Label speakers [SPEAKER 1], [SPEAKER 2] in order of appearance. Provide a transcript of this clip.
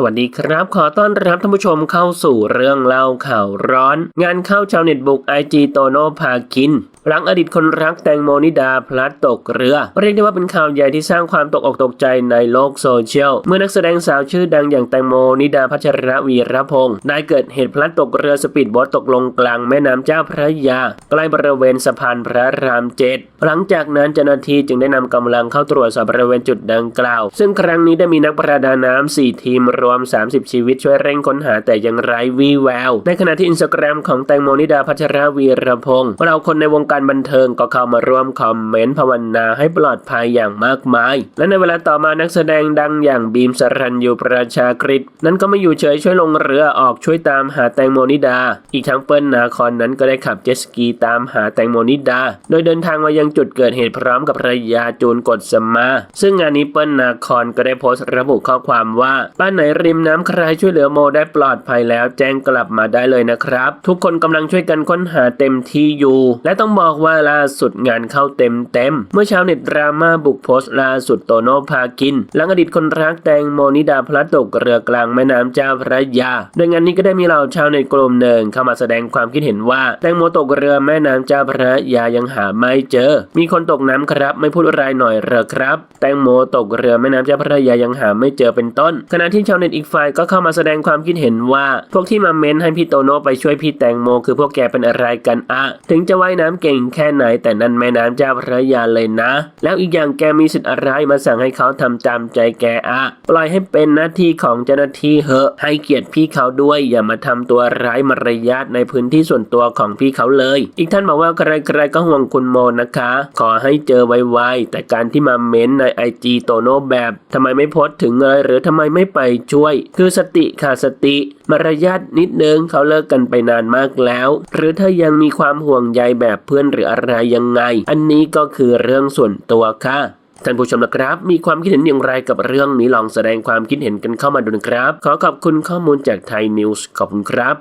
[SPEAKER 1] สวัสดีครับ ขอต้อนรับท่านผู้ชมเข้าสู่เรื่องเล่าข่าวร้อน งานเข้าชาวเน็ตบุกไอจีโตโนพาคิน หลังอดีตคนรักแตงโมนิดาพลัดตกเรือ เรียกได้ว่าเป็นข่าวใหญ่ที่สร้างความตกอกตกใจในโลกโซเชียล เมื่อนักแสดงสาวชื่อดังอย่างแตงโมนิดาพัชรวีรพงศ์ได้เกิดเหตุพลัดตกเรือสปีดโบ๊ทตกลงกลางแม่น้ำเจ้าพระยา ใกล้บริเวณสะพานพระรามเจ็ดหลังจากนั้นเจ้าหน้าที่จึงได้นำกำลังเข้าตรวจสอบบริเวณจุดดังกล่าว ซึ่งครั้งนี้ได้มีนักประดาน้ำ4ทีมรวม 30 ชีวิตช่วยเร่งค้นหาแต่ยังไร้วี่แวว ในขณะที่อินสตาแกรมของแตงโมนิดาพัชรวีรพงศ์เราคนในวงการการบันเทิงก็เข้ามาร่วมคอมเมนต์ภาวนาให้ปลอดภัยอย่างมากมาย และในเวลาต่อมานักแสดงดังอย่างบีมสรัญยูประชากฤษนั้นก็ไม่อยู่เฉยช่วยลงเรือออกช่วยตามหาแตงโมนิดา อีกทั้งเปิ้ลนาคอนนั้นก็ได้ขับเจ็ตสกีตามหาแตงโมนิดา โดยเดินทางมายังจุดเกิดเหตุพร้อมกับภรรยาจูนกฎสมา ซึ่งงานนี้เปิ้ลนาคอนก็ได้โพสต์ระบุข้อความว่าบ้านไหนริมน้ำใครช่วยเหลือโมได้ปลอดภัยแล้วแจ้งกลับมาได้เลยนะครับ ทุกคนกำลังช่วยกันค้นหาเต็มที่อยู่ และต้องบอกอกว่าล่าสุดงานเข้าเต็มเต็มๆเมื่อชาวเน็ตดราม่าบุกโพสต์ล่าสุดโตโนพากิน หลังอดีตคนรักแตงโมนิดาพลัดตกเรือกลางแม่น้ำเจ้าพระยา โดยงานนี้ก็ได้มีเหล่าชาวเน็ตกลุ่มหนึ่งเข้ามาแสดงความคิดเห็นว่า แตงโมตกเรือแม่น้ำเจ้าพระยายังหาไม่เจอ มีคนตกน้ำครับ ไม่พูดอะไรหน่อยเหรอครับ แตงโมตกเรือแม่น้ำเจ้าพระยายังหาไม่เจอเป็นต้น ขณะที่ชาวเน็ตอีกฝ่ายก็เข้ามาแสดงความคิดเห็นว่า พวกที่มาเม้นให้พี่โตโน่ไปช่วยพี่แตงโม คือพวกแกเป็นอะไรกันอะถึงจะว่ายน้ำเก่งก่งแค่ไหนแต่นั่นแม่น้ำเจ้าพระยาเลยนะ แล้วอีกอย่างแกมีสิทธิ์อะไรมาสั่งให้เขาทำตามใจแกอะปล่อยให้เป็นหน้าที่ของเจ้าหน้าที่เหอะ ให้เกียรติพี่เขาด้วยอย่ามาทำตัวร้ายมารยาทในพื้นที่ส่วนตัวของพี่เขาเลย อีกท่านบอกว่าใครๆก็ห่วงคุณโมนะคะ ขอให้เจอไวๆแต่การที่มาเม้นในไอจีโตโน่แบบทำไมไม่โพสถึงเลยหรือทำไมไม่ไปช่วย คือสติค่ะสติ มารยาทนิดนึงเขาเลิกกันไปนานมากแล้ว หรือถ้ายังมีความห่วงใยแบบเพื่อนหรืออะไรยังไง อันนี้ก็คือเรื่องส่วนตัวค่ะท่านผู้ชมนะครับ มีความคิดเห็นอย่างไรกับเรื่องนี้ลองแสดงความคิดเห็นกันเข้ามาดูนะครับ ขอขอบคุณข้อมูลจากไทยนิวส์ขอบคุณครับ